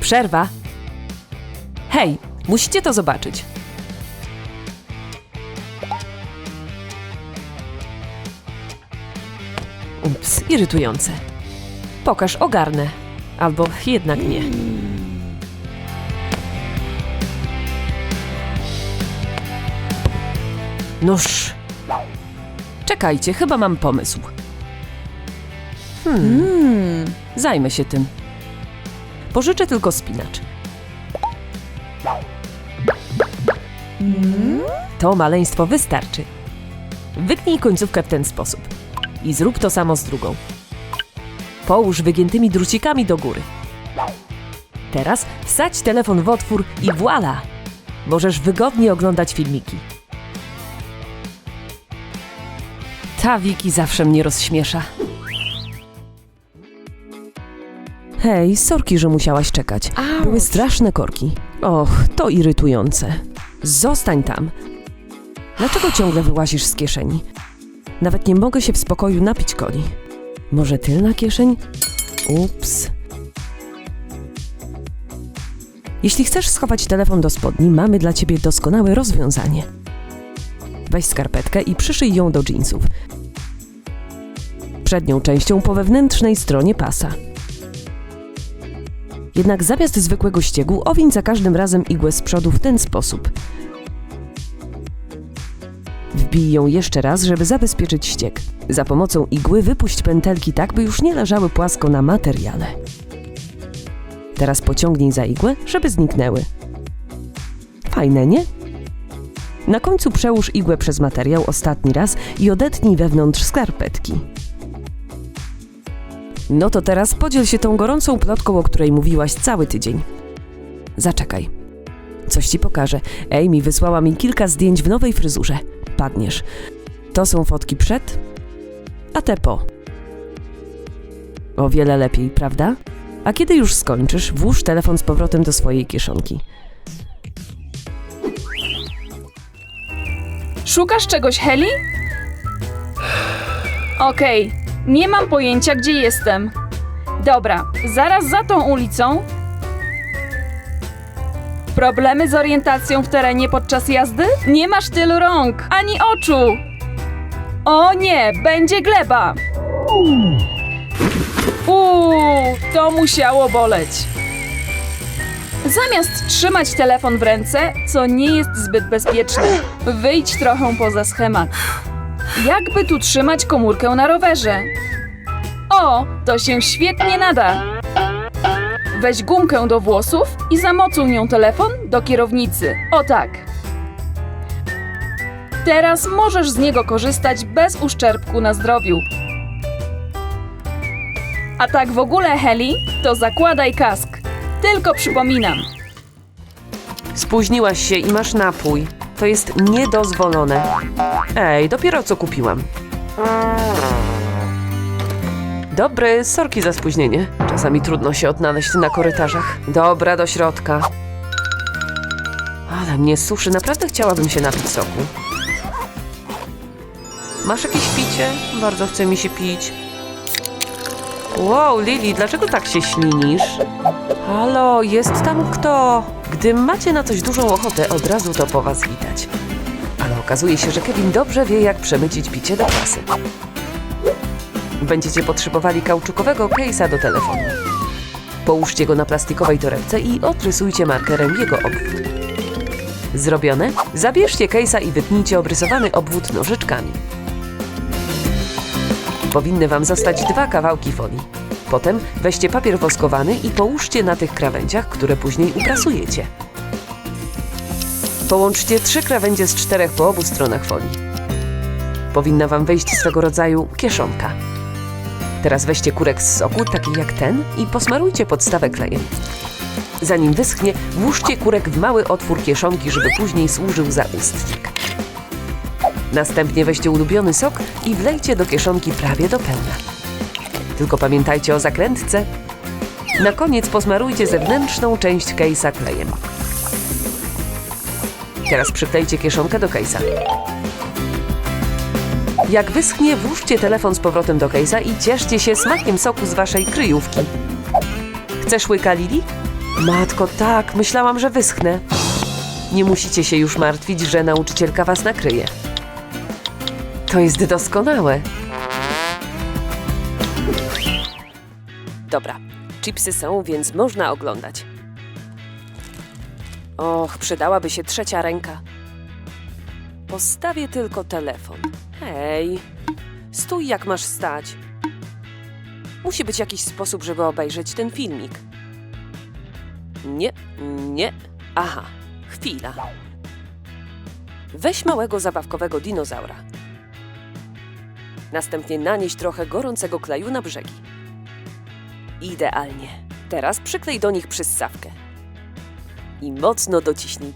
Przerwa. Hej, musicie to zobaczyć. Ups, irytujące. Pokaż, ogarnę. Albo jednak nie. Noż. Czekajcie, chyba mam pomysł. Hmm. Zajmę się tym. Pożyczę tylko spinacz. To maleństwo wystarczy. Wytnij końcówkę w ten sposób. I zrób to samo z drugą. Połóż wygiętymi drucikami do góry. Teraz wsadź telefon w otwór i voila! Możesz wygodnie oglądać filmiki. Ta Wiki zawsze mnie rozśmiesza. Hej, sorki, że musiałaś czekać. Były straszne korki. Och, to irytujące. Zostań tam. Dlaczego ciągle wyłazisz z kieszeni? Nawet nie mogę się w spokoju napić coli. Może tylna kieszeń? Ups. Jeśli chcesz schować telefon do spodni, mamy dla ciebie doskonałe rozwiązanie. Weź skarpetkę i przyszyj ją do jeansów. Przednią częścią po wewnętrznej stronie pasa. Jednak zamiast zwykłego ściegu owiń za każdym razem igłę z przodu w ten sposób. Wbij ją jeszcze raz, żeby zabezpieczyć ścieg. Za pomocą igły wypuść pętelki tak, by już nie leżały płasko na materiale. Teraz pociągnij za igłę, żeby zniknęły. Fajne, nie? Na końcu przełóż igłę przez materiał ostatni raz i odetnij wewnątrz skarpetki. No to teraz podziel się tą gorącą plotką, o której mówiłaś cały tydzień. Zaczekaj. Coś ci pokażę. Amy wysłała mi kilka zdjęć w nowej fryzurze. Padniesz. To są fotki przed, a te po. O wiele lepiej, prawda? A kiedy już skończysz, włóż telefon z powrotem do swojej kieszonki. Szukasz czegoś, Heli? Okej, nie mam pojęcia, gdzie jestem. Dobra, zaraz za tą ulicą. Problemy z orientacją w terenie podczas jazdy? Nie masz tylu rąk, ani oczu. O nie, będzie gleba. Uuu, to musiało boleć. Zamiast trzymać telefon w ręce, co nie jest zbyt bezpieczne, wyjdź trochę poza schemat. Jakby tu trzymać komórkę na rowerze? O, to się świetnie nada. Weź gumkę do włosów i zamocuj nią telefon do kierownicy. O tak. Teraz możesz z niego korzystać bez uszczerbku na zdrowiu. A tak w ogóle, Heli, to zakładaj kask. Tylko przypominam. Spóźniłaś się i masz napój. To jest niedozwolone. Ej, dopiero co kupiłam. Dobry, sorki za spóźnienie. Czasami trudno się odnaleźć na korytarzach. Dobra, do środka. Ale mnie suszy, naprawdę chciałabym się napić soku. Masz jakieś picie? Bardzo chce mi się pić. Wow, Lili, dlaczego tak się ślinisz? Halo, jest tam kto? Gdy macie na coś dużą ochotę, od razu to po was widać. Ale okazuje się, że Kevin dobrze wie, jak przemycić picie do kasy. Będziecie potrzebowali kauczukowego case'a do telefonu. Połóżcie go na plastikowej torebce i odrysujcie markerem jego obwód. Zrobione? Zabierzcie case'a i wytnijcie obrysowany obwód nożyczkami. Powinny Wam zostać dwa kawałki folii. Potem weźcie papier woskowany i połóżcie na tych krawędziach, które później uprasujecie. Połączcie trzy krawędzie z czterech po obu stronach folii. Powinna Wam wyjść swego rodzaju kieszonka. Teraz weźcie kurek z soku, taki jak ten, i posmarujcie podstawę klejem. Zanim wyschnie, włóżcie kurek w mały otwór kieszonki, żeby później służył za ustnik. Następnie weźcie ulubiony sok i wlejcie do kieszonki prawie do pełna. Tylko pamiętajcie o zakrętce. Na koniec posmarujcie zewnętrzną część case'a klejem. Teraz przyklejcie kieszonkę do case'a. Jak wyschnie, włóżcie telefon z powrotem do case'a i cieszcie się smakiem soku z waszej kryjówki. Chcesz łyka, Lili? Matko, tak, myślałam, że wyschnę. Nie musicie się już martwić, że nauczycielka was nakryje. To jest doskonałe. Chipsy są, więc można oglądać. Och, przydałaby się trzecia ręka. Postawię tylko telefon. Hej, stój jak masz stać. Musi być jakiś sposób, żeby obejrzeć ten filmik. Nie, nie. Aha, chwila. Weź małego zabawkowego dinozaura. Następnie nanieś trochę gorącego kleju na brzegi. Idealnie. Teraz przyklej do nich przyssawkę. I mocno dociśnij.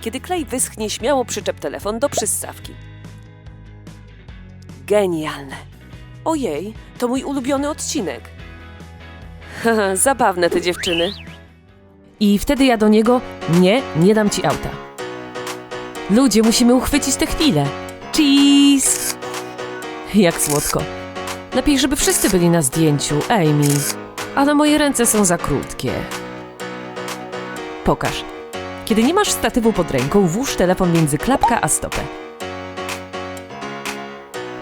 Kiedy klej wyschnie, śmiało przyczep telefon do przyssawki. Genialne. Ojej, to mój ulubiony odcinek. Haha, zabawne te dziewczyny. I wtedy ja do niego, nie, nie dam ci auta. Ludzie, musimy uchwycić tę chwilę. Cheese! Jak słodko. Lepiej, żeby wszyscy byli na zdjęciu, Amy. Ale moje ręce są za krótkie. Pokaż. Kiedy nie masz statywu pod ręką, włóż telefon między klapka a stopę.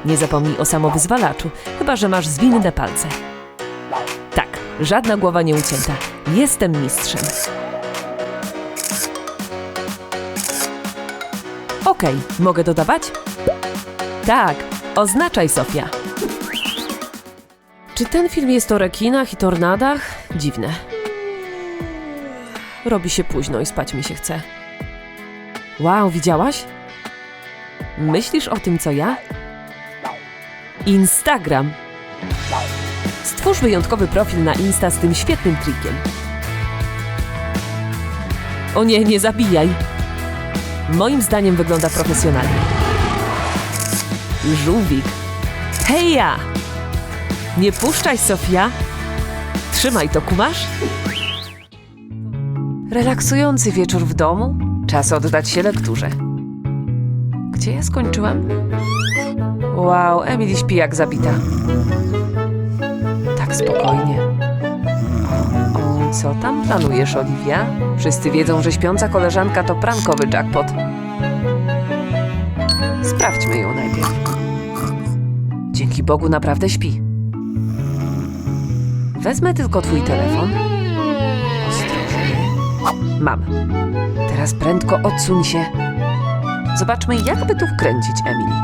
Nie zapomnij o samowyzwalaczu, chyba że masz zwinne palce. Tak, żadna głowa nie ucięta. Jestem mistrzem. Okej, mogę dodawać? Tak, oznaczaj Sofia. Czy ten film jest o rekinach i tornadach? Dziwne. Robi się późno i spać mi się chce. Wow, widziałaś? Myślisz o tym, co ja? Instagram. Stwórz wyjątkowy profil na Insta z tym świetnym trikiem. O nie, nie zabijaj. Moim zdaniem wygląda profesjonalnie. Żółwik. Hej ja! Nie puszczaj, Sofia. Trzymaj to, kumasz? Relaksujący wieczór w domu. Czas oddać się lekturze. Gdzie ja skończyłam? Wow, Emily śpi jak zabita. Tak spokojnie. O, co tam planujesz, Oliwia? Wszyscy wiedzą, że śpiąca koleżanka to prankowy jackpot. Sprawdźmy ją najpierw. Dzięki Bogu naprawdę śpi. Wezmę tylko twój telefon. Ostrożnie. Mam. Teraz prędko odsuń się. Zobaczmy, jakby tu wkręcić Emily.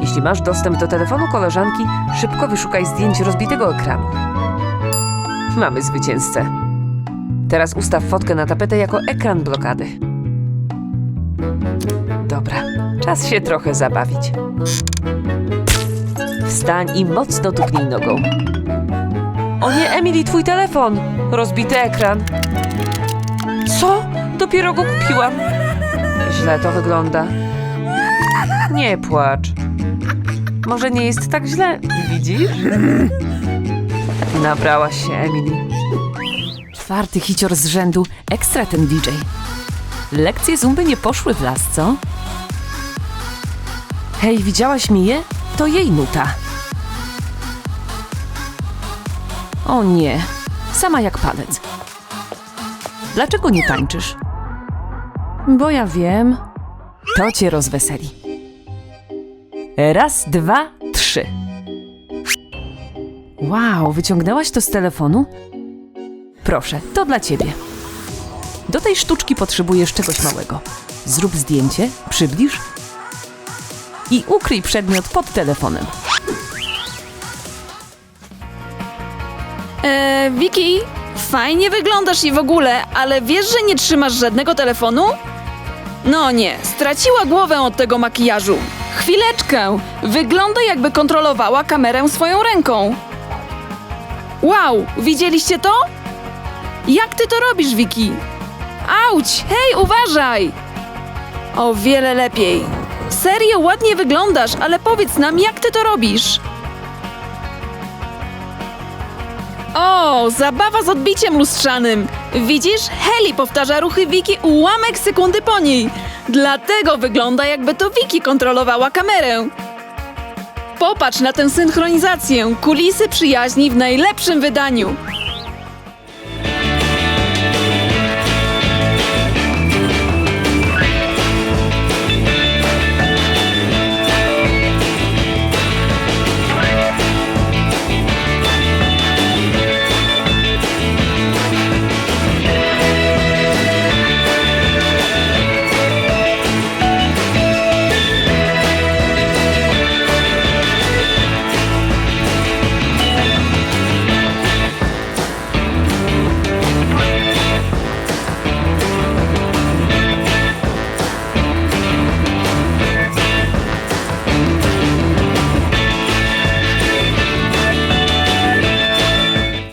Jeśli masz dostęp do telefonu koleżanki, szybko wyszukaj zdjęć rozbitego ekranu. Mamy zwycięzcę. Teraz ustaw fotkę na tapetę jako ekran blokady. Dobra, czas się trochę zabawić. Wstań i mocno tupnij nogą. O nie, Emily, twój telefon! Rozbity ekran. Co? Dopiero go kupiłam. Źle to wygląda. Nie płacz. Może nie jest tak źle, widzisz? Nabrałaś się, Emily. Czwarty hicior z rzędu, ekstra ten DJ. Lekcje zumby nie poszły w las, co? Hej, widziałaś Miję? To jej nuta. O nie, sama jak palec. Dlaczego nie tańczysz? Bo ja wiem. To cię rozweseli. Raz, dwa, trzy. Wow, wyciągnęłaś to z telefonu? Proszę, to dla ciebie. Do tej sztuczki potrzebujesz czegoś małego. Zrób zdjęcie, przybliż i ukryj przedmiot pod telefonem. Eee, Wiki, fajnie wyglądasz i w ogóle, ale wiesz, że nie trzymasz żadnego telefonu? No nie, straciła głowę od tego makijażu. Chwileczkę, wygląda jakby kontrolowała kamerę swoją ręką. Wow, widzieliście to? Jak ty to robisz, Wiki? Auć, hej, uważaj! O wiele lepiej. Serio ładnie wyglądasz, ale powiedz nam, jak ty to robisz? O, zabawa z odbiciem lustrzanym. Widzisz, Heli powtarza ruchy Wiki ułamek sekundy po niej. Dlatego wygląda, jakby to Wiki kontrolowała kamerę. Popatrz na tę synchronizację. Kulisy przyjaźni w najlepszym wydaniu.